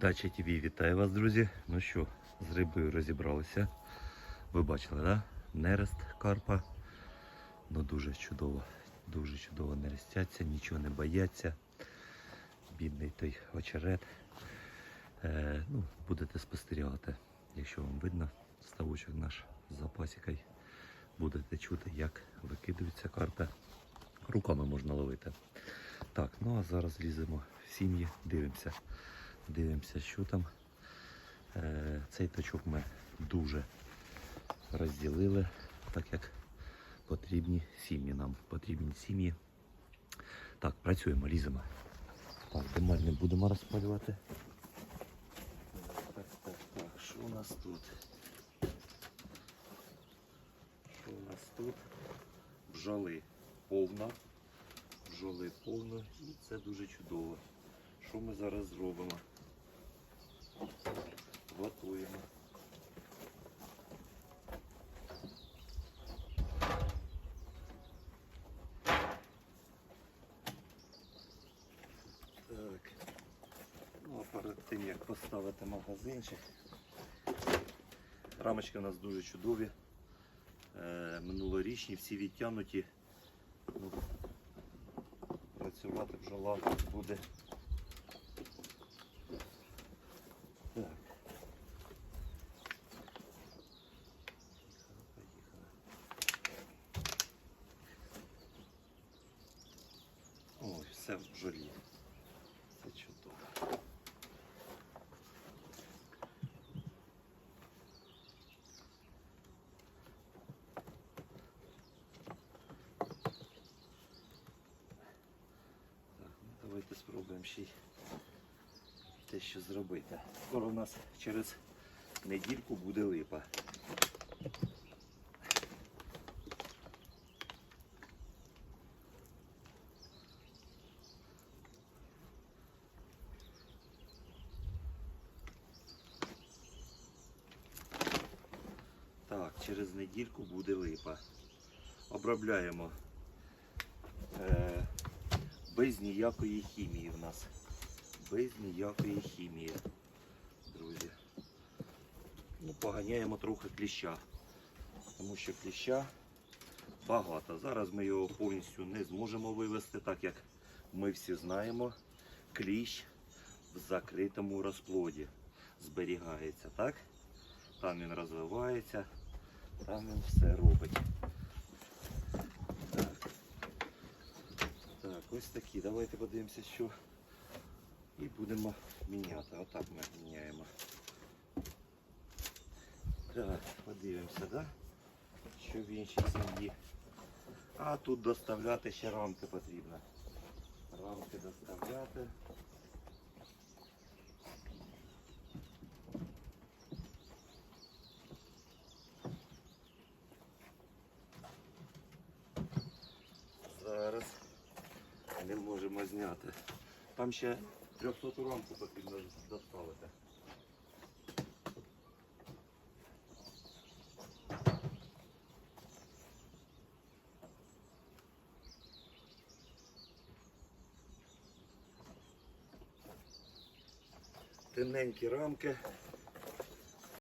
Дача ТВ, вітаю вас, друзі. Ну що, з рибою розібралися. Ви бачили, да? Нерест карпа. Ну дуже чудово, дуже чудово нерестяться, нічого не бояться. Бідний той очерет. Е, ну, будете спостерігати, якщо вам видно, ставочок наш з запасікою. Будете чути, як викидаються карпи. Руками можна ловити. Так, ну а зараз ліземо в сім'ї, дивимося. Дивимося, що там. Е, Цей точок ми дуже розділили, так як потрібні сім'ї нам. Потрібні сім'ї. Так, працюємо, ліземо. Так, демаль не будемо розпалювати. Так, так, так, що у нас тут? Що у нас тут? Бджоли повна. Бджоли повно і це дуже чудово. Що ми зараз зробимо? Готуємо. Так. Ну, а перед тим як поставити магазинчик. Рамочки у нас дуже чудові. Е, минулорічні, всі відтянуті. Ну, працювати бджола буде. Так. Ой, все в бджолі. Це чудово. Так, ну давайте спробуємо ще й те, що зробити. Скоро у нас через недільку буде липа. Так, через недільку буде липа. Обробляємо е, без ніякої хімії в нас. Без ніякої хімії, друзі. Ну, поганяємо трохи кліща, тому що кліща багато. Зараз ми його повністю не зможемо вивести, так як ми всі знаємо, кліщ в закритому розплоді зберігається, так? Там він розвивається, там він все робить. Так. Так, ось такі. Давайте подивимося, що і будемо міняти. Отак ми міняємо. Так, подивимося, да? що в іншій сім'ї. А тут доставляти ще рамки потрібно. Рамки доставляти. Зараз не можемо зняти. Там ще 300 рамку потрібно доставити. Тоненькі рамки.